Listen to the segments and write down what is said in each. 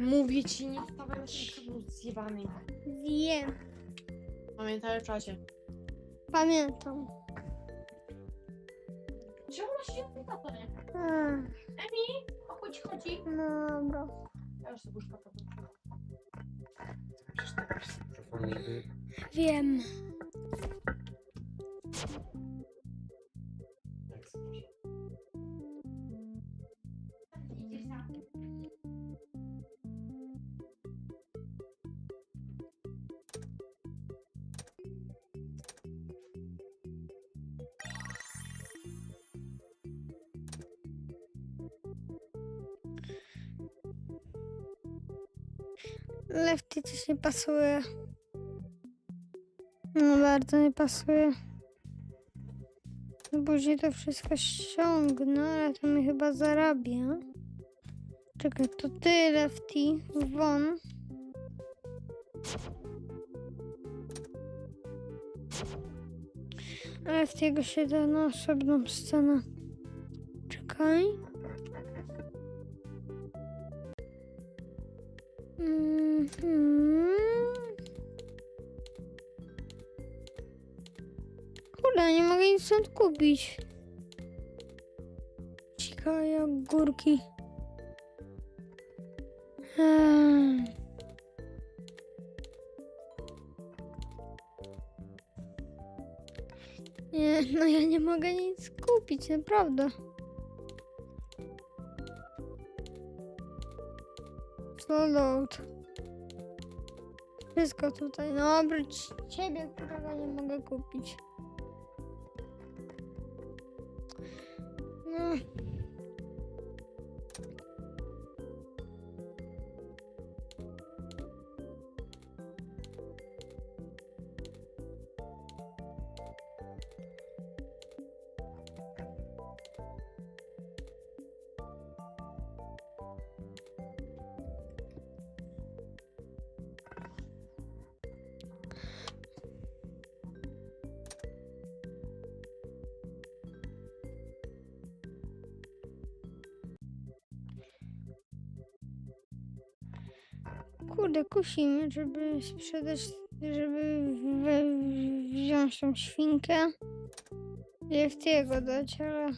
Mówię ci, nie wstawaj na ten zjebany. Wiem. Pamiętaj o czasie. Pamiętam. Czemu na się pyta to nie? Emi, o ci chodzi? no dobra. Ja już sobie potem. Przecież tak. Wiem. Nie pasuje. No bardzo nie pasuje. No Później to wszystko ściągnę, ale to mi chyba zarabia. Czekaj, to ty Lefty, won. Lefty'ego się da na osobną scenę. Czekaj. Mhm. Kurde, nie mogę nic stąd kupić. Ciekawe jak górki. Eee. Nie, no ja nie mogę nic kupić, naprawdę. Slow load. Wszystko tutaj. No oprócz ciebie, którego nie mogę kupić. No. Kurde, kusi mnie, żeby sprzedać, żeby we, wziąć tą świnkę. I chcę jego dać, ale...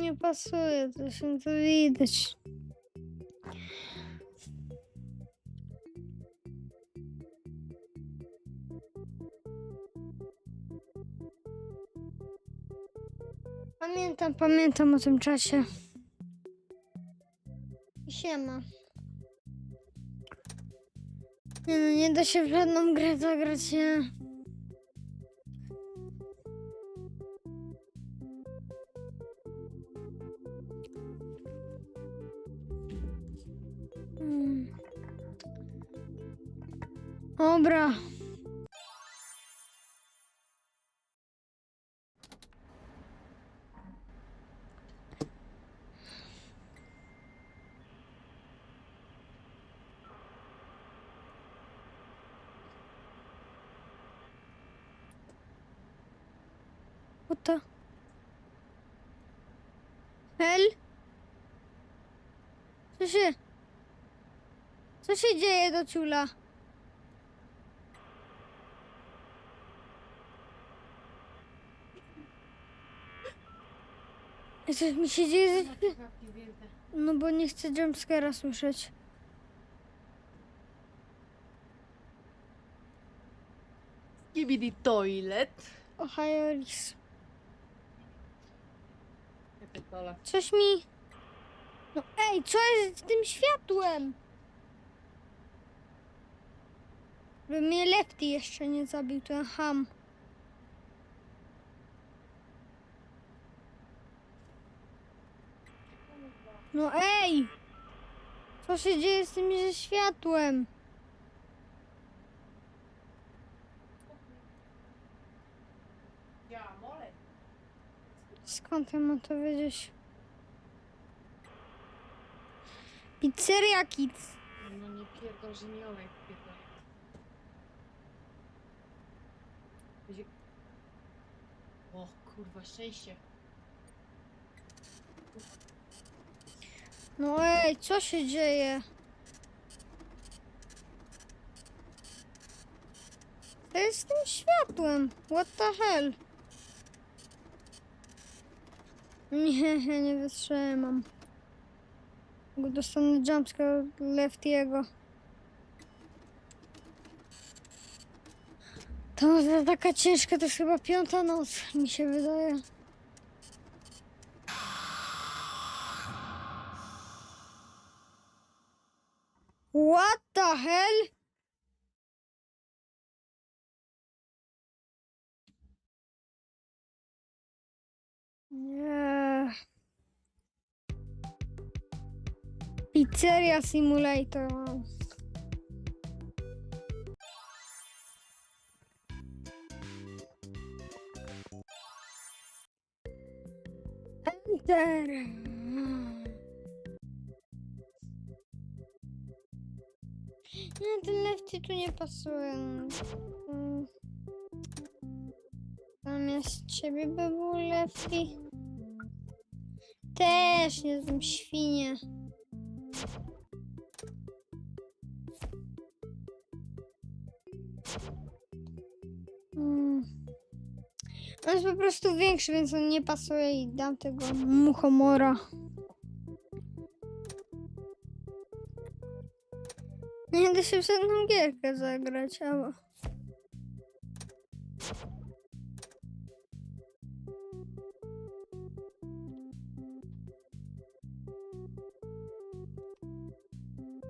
Nie pasuje, to się to widać. Pamiętam, pamiętam o tym czasie. Siema. Nie no, nie da się w żadną grę zagrać, nie. Hmm. Dobra. Się... Co się dzieje do ciula? Coś mi się dzieje. No bo nie chcę jumpscare'a słyszeć. Skibidi toilet. Ohio. Coś mi... No ej, co jest z tym światłem? By mnie Lefty jeszcze nie zabił, ten ham. No ej! Co się dzieje z tym ze światłem? Skąd ja mam to wiedzieć? Pizzeria Kids. No nie pierdol, że nie olej pierdolę. Będzie... O kurwa, szczęście. No ej, co się dzieje? To jest z tym światłem. What the hell? Nie, nie wytrzymam. Dostanę jumpscare Leftiego. To noc taka ciężka, to jest chyba piąta noc, mi się wydaje. What the hell? Pizzeria Simulator. Enter. Nie, ten lefty tu nie pasuje. Zamiast ciebie by był lefty. Też nie znam świnie. Prostu większy, więc on nie pasuje i dam tego muchomora. Nie da się w żadną gierkę zagrać, ale...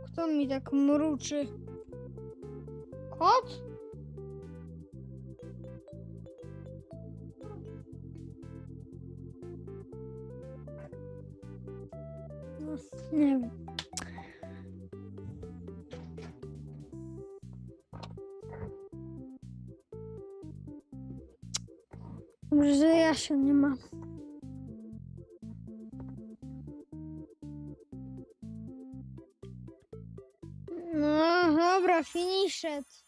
Kto mi tak mruczy? Kot? Nie wiem. Dobrze, że ja się nie ma. No dobra, finished.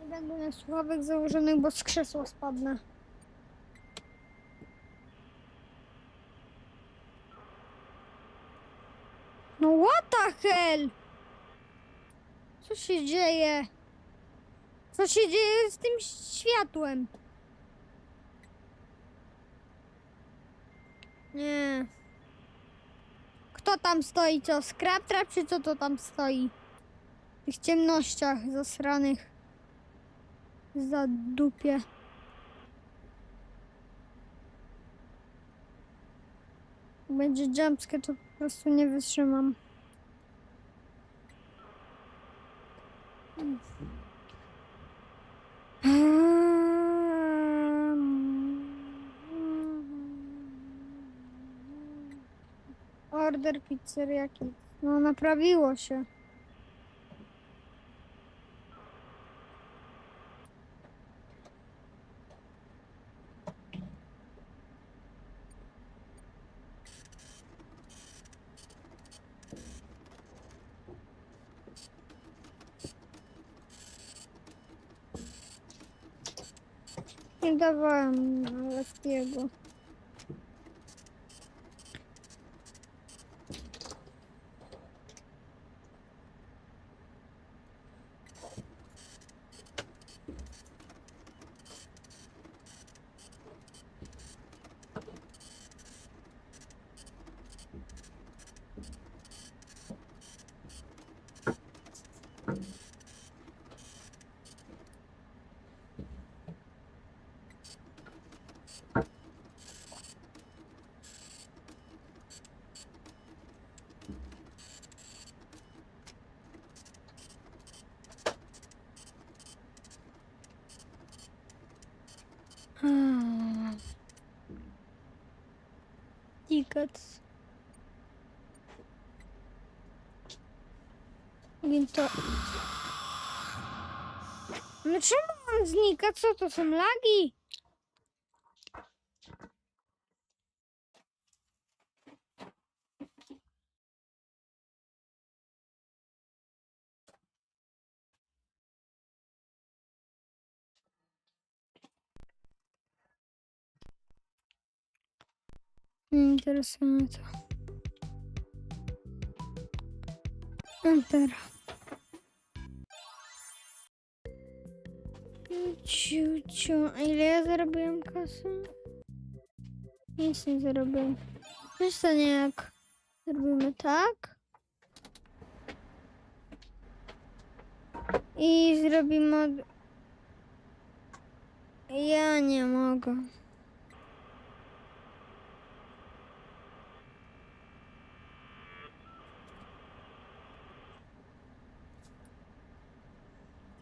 Nie będę miał słuchawek założonych, bo z krzesła spadnę. No what the hell? Co się dzieje? Co się dzieje z tym światłem? Nie. Kto tam stoi? Co? Scrap trap czy co to tam stoi? W tych ciemnościach zasranych. Za dupie. Będzie jumpscare, to po prostu nie wytrzymam. Order pizzeria Kids. No naprawiło się. Nie dawałem Leftiego. Hmm. Tickets. Więc to... No czemu on znika? Co to są lagi? Nie interesuje to. Enter. Ciu, ciu. A ile ja zarobiłem kasy? Nic nie zarobiłem. Wiesz co, nie jak zrobimy tak. I zrobimy. Ja nie mogę.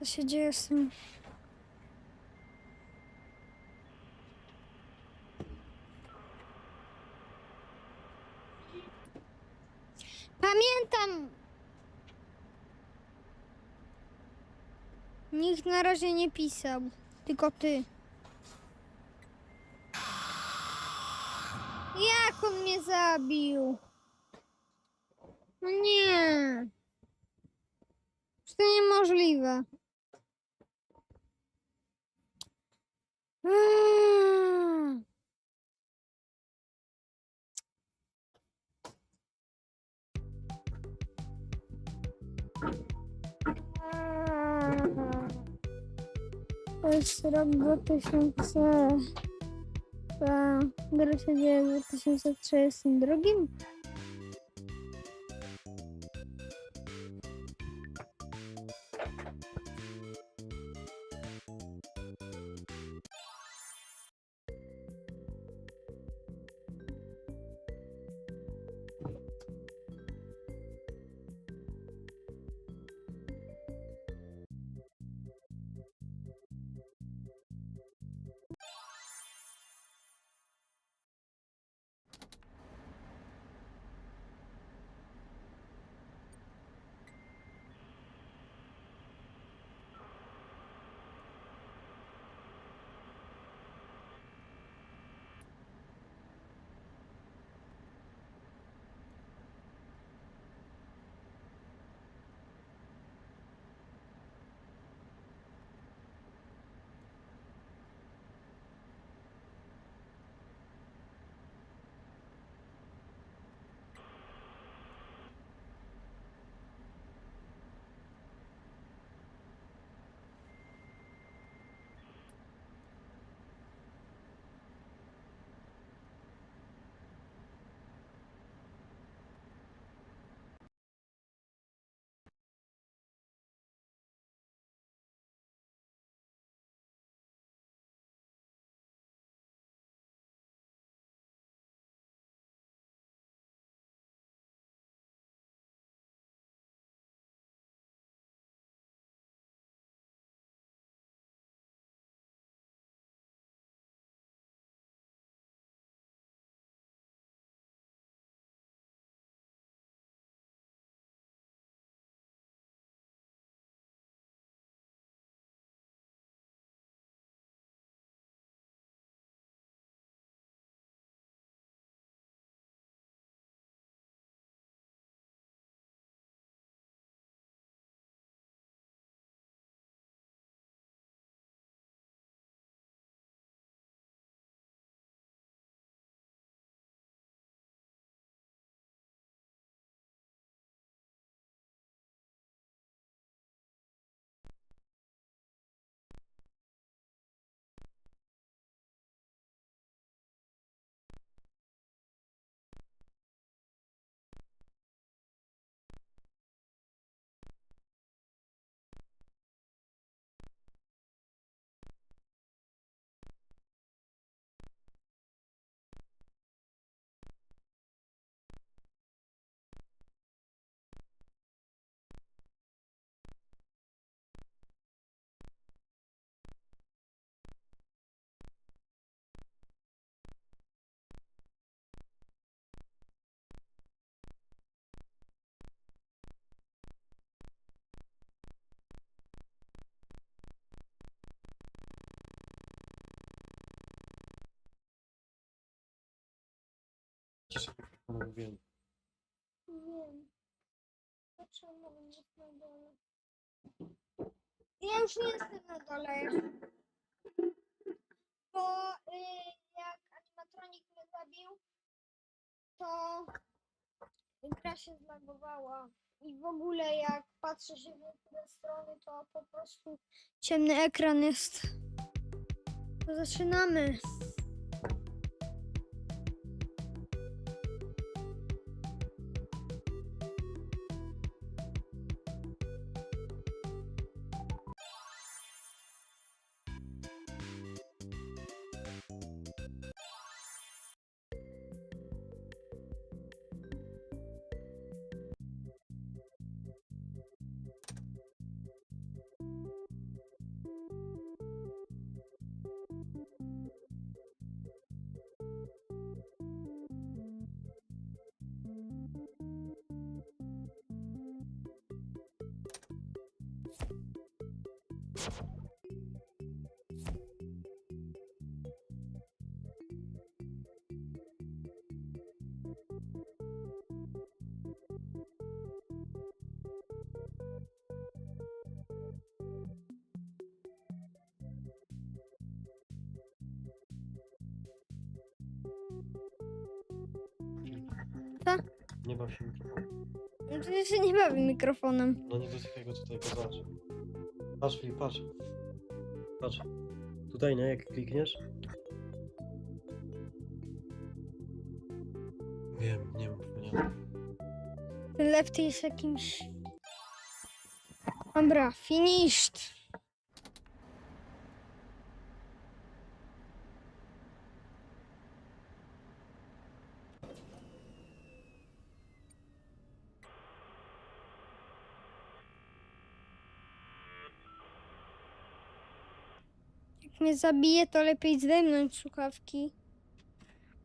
Co się dzieje z tym? Pamiętam! Nikt na razie nie pisał, tylko ty. Jak on mnie zabił? No nie. To niemożliwe? Eee. To jest rok 2000. Ta gra się dzieje w 2032. Mikrofonu, wiem. Wiem. Dlaczego na dole? Ja już nie jestem na dole. Bo y, jak animatronik mnie zabił, gra się zlagowała. I w ogóle jak patrzę się w niektóre strony, to po prostu ciemny ekran jest. To zaczynamy. Nie baw się mikrofonem. No to ja się nie bawię mikrofonem. No nie dotykaj go tutaj, bo zobacz. Patrz Filip, patrz. Patrz. Tutaj, nie? Jak klikniesz. Wiem, nie wiem, nie. Ten lefty jest jakimś... Dobra, finished. Mnie zabije, to lepiej zdejmnąć słuchawki.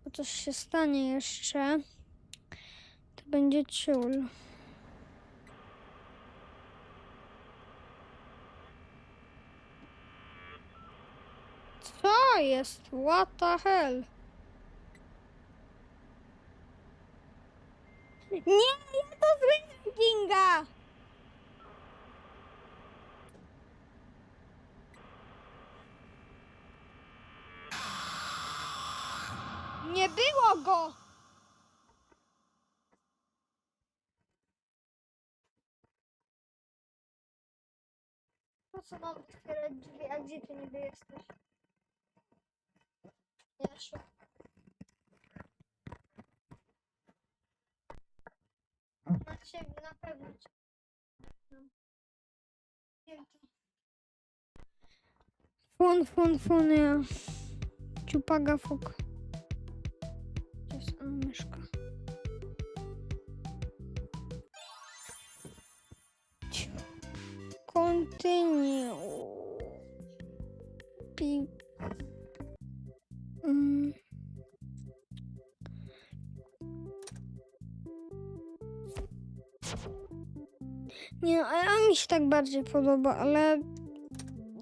Bo coś się stanie jeszcze. To będzie ciul. Co jest? What the hell? Nie, ja to słyszę, Kinga! Nie było go! Po co mam otwierać drzwi? A gdzie ty niby jesteś? Jasiu. Na ciebie, na pewno cię. No. Wiem to. Continue. Pi. Mm. Nie no, on mi się tak bardziej podoba, ale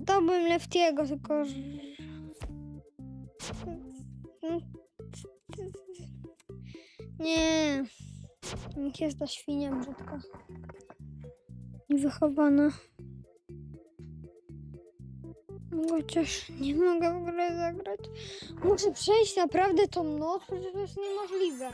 dałbym Leftiego, tylko że... Nie. Niech jest ta świnia brzydka. Niewychowana. Chociaż nie mogę w ogóle zagrać. Muszę przejść naprawdę tą noc, przecież to jest niemożliwe.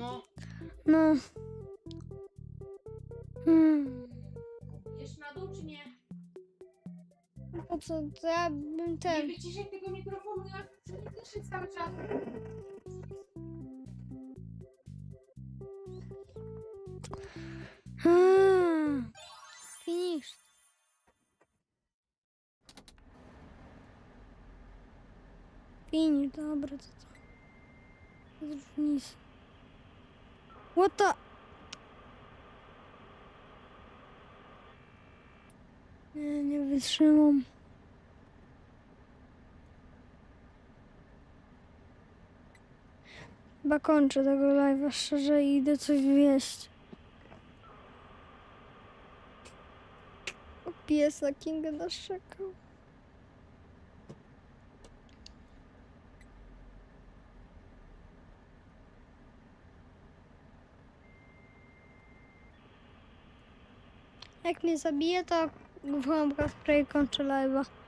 No, No. Co? To ja bym Nie ten... wyciszaj tego mikrofonu, jak nie cały czas. Hmm. Finish. Finish, dobra, to co? Bez różnicy. What the... Nie, nie wytrzymam. Chyba kończę tego live'a szczerze i idę coś wieść. O, Pies na Kinga naszczekał. Jak mnie zabije, to głąbka spray kończy live'a.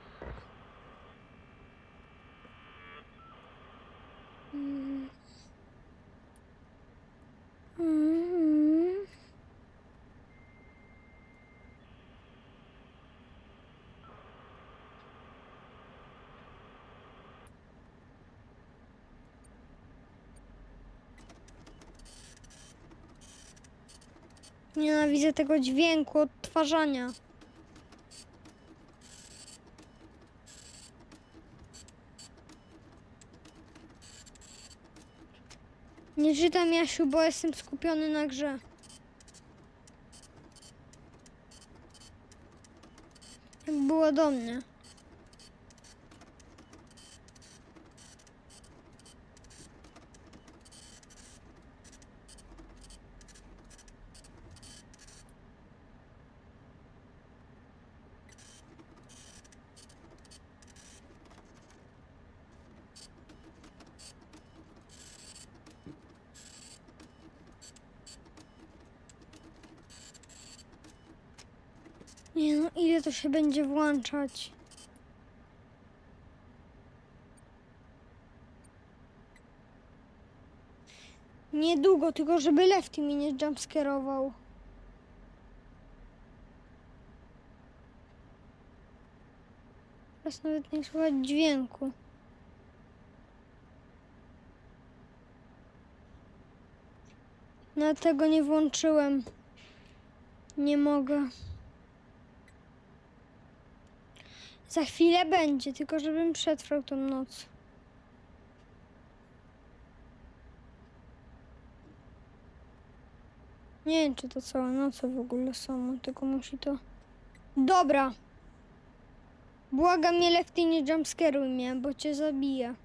Nienawidzę tego dźwięku odtwarzania. Nie czytam Jasiu, bo jestem skupiony na grze. Jak było do mnie. Nie no, ile to się będzie włączać? Niedługo, tylko żeby Lefty mi nie jumpscarował. Teraz nawet nie słychać dźwięku. Nawet tego nie włączyłem. Nie mogę. Za chwilę będzie, tylko żebym przetrwał tą noc. Nie wiem, czy to całe noce w ogóle są, tylko musi to... Dobra. Błagam mnie, Lefty, nie jumpscaruj mnie, bo cię zabiję.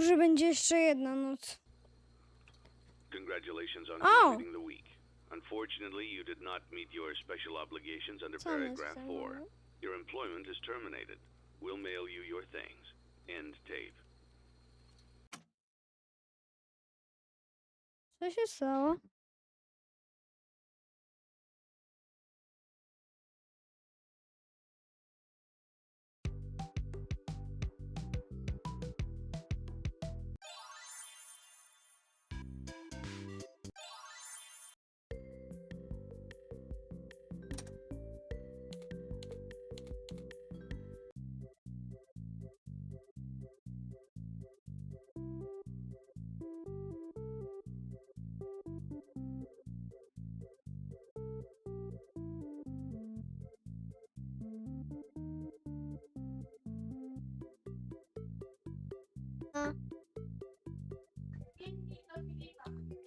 Że będzie jeszcze jedna noc. Congratulations on Oh. completing the week. Unfortunately, you did not meet your special obligations under Co paragraph chcą? 4. Your employment is terminated. We'll mail you your things. End tape. Co się stało?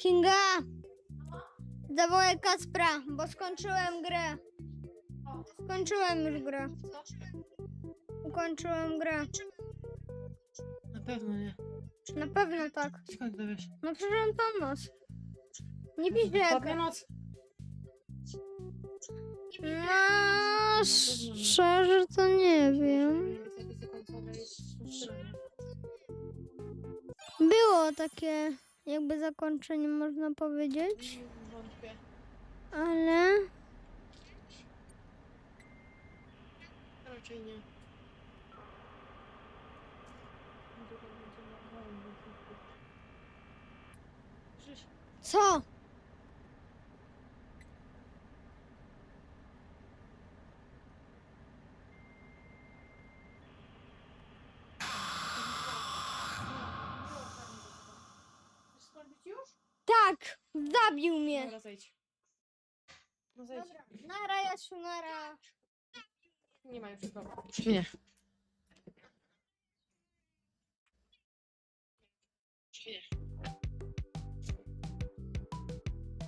Kinga! Zawołaj Kaspra, bo skończyłem grę. Skończyłem już grę. Ukończyłem grę. Na pewno nie. Na pewno tak. Skąd to wiesz? No przeżyłem tą noc. Nie Ostatnia jak... noc. No, szczerze to nie wiem. Było takie jakby zakończenie, można powiedzieć. Wątpię. Ale... Raczej nie. Co? Chcesz skończyć już? Tak! Zabił mnie! Dobra, zejdź. No zejdź. Dobra, nara Jasiu, nara. Nie ma już nikogo. Świnie. Świnie.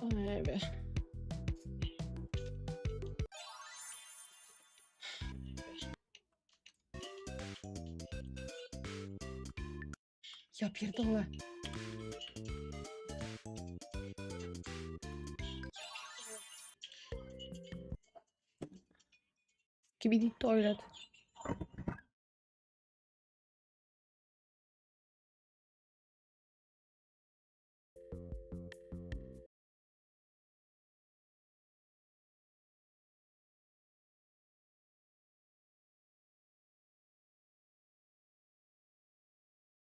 O nie. Ja pierdolę. Kibidi toilet.